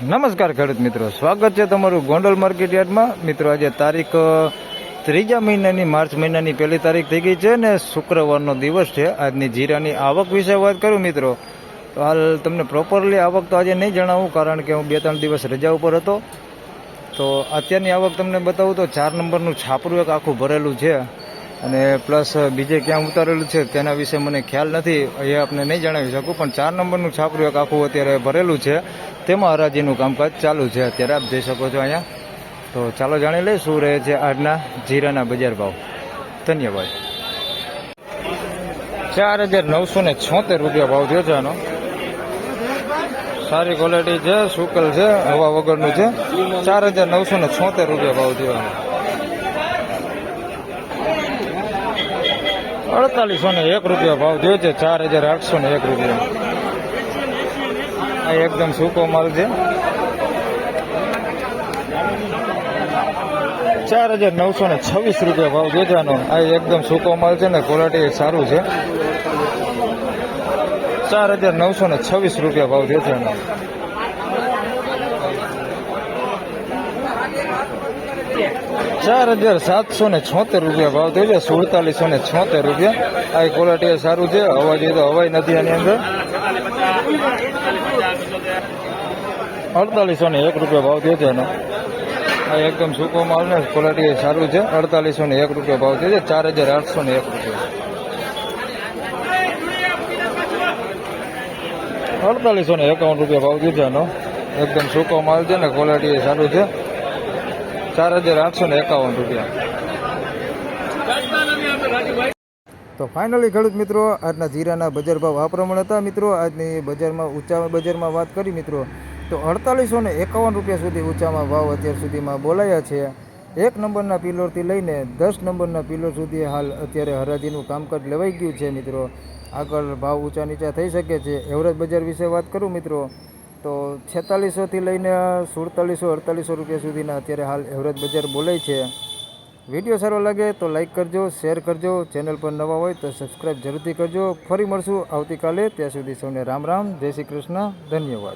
નમસ્કાર ખેડૂત મિત્રો, સ્વાગત છે તમારું ગોંડલ માર્કેટ યાર્ડમાં. મિત્રો, આજે તારીખ ત્રીજા મહિનાની, માર્ચ મહિનાની પહેલી તારીખ થઈ ગઈ છે ને શુક્રવારનો દિવસ છે. આજની જીરાની આવક વિશે વાત કરું મિત્રો. તો હાલ તમને પ્રોપરલી આવક તો આજે નહીં જણાવું, કારણ કે હું બે ત્રણ દિવસ રજા ઉપર હતો. તો અત્યારની આવક તમને બતાવું તો ચાર નંબરનું છાપરું એક આખું ભરેલું છે. અને પ્લસ બીજે ક્યાં ઉતારેલું છે તેના વિશે મને ખ્યાલ નથી, એ આપને નહીં જણાવી શકું, પણ ચાર નંબરનું છાપરું એક આખું અત્યારે ભરેલું છે. તેમાં હરાજીનું કામકાજ ચાલુ છે. અત્યારે આપ જઈ શકો છો અહીંયા. તો ચાલો જાણી લઈએ શું રહે છે આજના જીરાના બજાર ભાવ. ધન્યવાદ. ચાર હજાર નવસો ને છોતેર રૂપિયા ભાવ થયો છે આનો. સારી ક્વોલિટી છે સુકલ છે, હવા વગરનું છે. ચાર હજાર નવસો ને છોતેર રૂપિયા ભાવ થયો અડતાલીસો ને એક રૂપિયા ભાવ જોયો છે, ચાર હજાર આઠસો ને એક રૂપિયા. આ એકદમ સૂકો માલ છે. ચાર હજાર નવસો ને છવ્વીસ રૂપિયા ભાવ જોજાનો આ એકદમ સૂકો માલ છે ને ક્વોલિટી સારું છે. ચાર હજાર નવસો ને છવ્વીસ રૂપિયા ભાવ જોજાનો ચાર હજાર સાતસો ને છોતેર રૂપિયા ભાવ થયો છે સુડતાલીસો ને છોતેર રૂપિયા. આ ક્વોલિટી સારું છે જોઈએ તો હવાઈ નથી આની અંદર. અડતાલીસો ને એક રૂપિયા ભાવ થયો છે એનો. આ એકદમ સૂકો માલ ને ક્વોલિટી સારું છે, અડતાલીસો ને એક રૂપિયા ભાવ થયો છે, ચાર હજાર આઠસો ને એક રૂપિયા. અડતાલીસો ને એકાવન રૂપિયા ભાવ થયો છે એનો. એકદમ સૂકો માલ છે ને ક્વોલિટી સારું છે. ચાર હજાર આઠસો ને એકાવન રૂપિયા. તો ફાઇનલી ખેડૂત મિત્રો, આજના જીરાના બજાર ભાવ આ પ્રમાણે હતા. મિત્રો, આજની બજારમાં ઊંચા બજારમાં વાત કરી મિત્રો, તો અડતાલીસો ને એકાવન રૂપિયા સુધી ઊંચામાં ભાવ અત્યાર સુધીમાં બોલાયા છે. એક નંબરના પિલોરથી લઈને દસ નંબરના પિલોર સુધી હાલ અત્યારે હરાજીનું કામકાજ લેવાઈ ગયું છે મિત્રો. આગળ ભાવ ઊંચા નીચા થઈ શકે છે. એવરેજ બજાર વિશે વાત કરું મિત્રો. તો છેતાલીસોથી લઈને સુડતાલીસો, અડતાલીસો રૂપિયા સુધીના અત્યારે હાલ એવરેજ બજાર બોલાય છે. વીડિયો સારો લાગે તો લાઇક કરજો, શેર કરજો, ચેનલ પર નવા હોય તો સબસ્ક્રાઈબ જરૂરથી કરજો. ફરી મળશું આવતીકાલે. ત્યાં સુધી સૌને રામ રામ, જય શ્રી કૃષ્ણ, ધન્યવાદ.